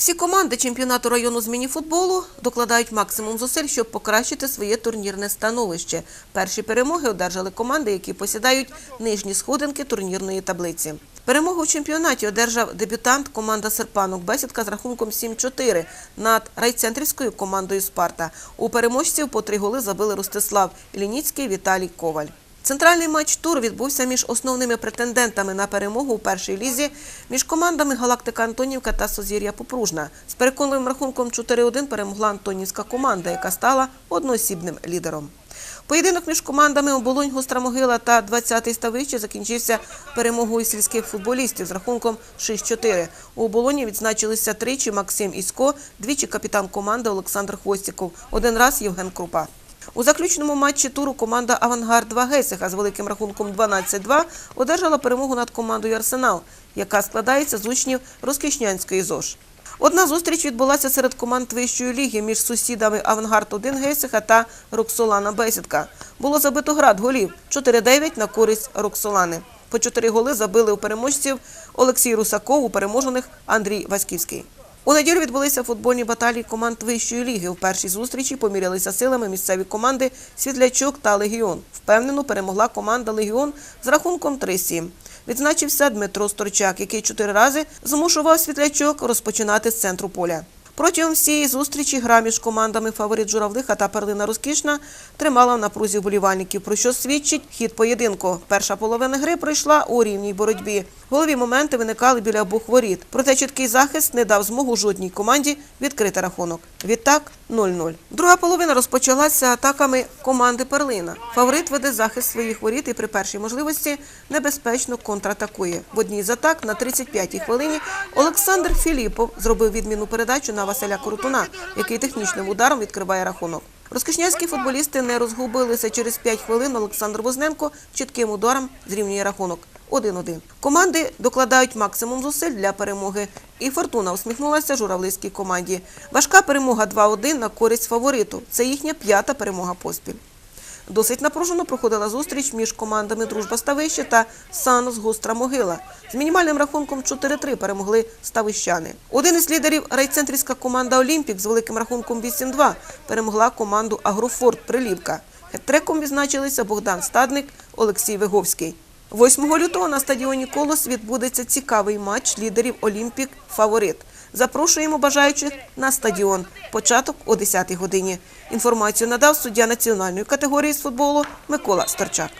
Всі команди чемпіонату району з мініфутболу докладають максимум зусиль, щоб покращити своє турнірне становище. Перші перемоги одержали команди, які посідають нижні сходинки турнірної таблиці. Перемогу в чемпіонаті одержав дебютант команда Серпанок Бесідка з рахунком 7-4 над райцентрівською командою Спарта. У переможців по три голи забили Ростислав Ілініцький, Віталій Коваль. Центральний матч туру відбувся між основними претендентами на перемогу у першій лізі між командами Галактика Антонівка та Созір'я Попружна. З переконливим рахунком 4-1 перемогла Антонівська команда, яка стала одноосібним лідером. Поєдинок між командами Оболонь, Гостра Могила та 20-й Ставище закінчився перемогою сільських футболістів з рахунком 6-4. У Оболоні відзначилися тричі Максим Ісько, двічі капітан команди Олександр Хвостіков, один раз Євген Крупа. У заключному матчі туру команда Авангард 2 Гесиха з великим рахунком 12-2 одержала перемогу над командою Арсенал, яка складається з учнів Розкішнянської ЗОЖ. Одна зустріч відбулася серед команд вищої ліги між сусідами Авангард 1 Гесиха та Роксолана Бесідка. Було забито град голів 4-9 на користь Роксолани. По чотири голи забили у переможців Олексій Русаков, у переможених Андрій Васьківський. У неділю відбулися футбольні баталії команд вищої ліги. У першій зустрічі помірялися силами місцеві команди Світлячок та Легіон. Впевнено перемогла команда Легіон з рахунком 3-7. Відзначився Дмитро Сторчак, який чотири рази змушував світлячок розпочинати з центру поля. Протягом всієї зустрічі гра між командами фаворит Журавлиха та Перлина Розкішна тримала в напрузі вболівальників, про що свідчить хід поєдинку. Перша половина гри пройшла у рівній боротьбі. Голові моменти виникали біля обох воріт. Проте чіткий захист не дав змогу жодній команді відкрити рахунок. Відтак 0-0. Друга половина розпочалася атаками команди Перлина. Фаворит веде захист своїх воріт і при першій можливості небезпечно контратакує. В одній з атак на 35-й хвилині Олександр Філіпов зробив відмінну передачу на Василя Коротуна, який технічним ударом відкриває рахунок. Розкішнянські футболісти не розгубилися. Через 5 хвилин Олександр Возненко чітким ударом зрівнює рахунок. 1-1. Команди докладають максимум зусиль для перемоги. І Фортуна усміхнулася журавлиській команді. Важка перемога 2-1 на користь фавориту. Це їхня п'ята перемога поспіль. Досить напружено проходила зустріч між командами Дружба Ставище та Санос Гостра Могила. З мінімальним рахунком 4-3 перемогли ставищани. Один із лідерів райцентрівська команда Олімпік з великим рахунком 8-2 перемогла команду Агрофорт Прилівка. Хет-треком відзначилися Богдан Стадник, Олексій Виговський. 8 лютого на стадіоні Колос відбудеться цікавий матч лідерів Олімпік Фаворит. Запрошуємо бажаючих на стадіон. Початок о 10 годині. Інформацію надав суддя національної категорії з футболу Микола Старчак.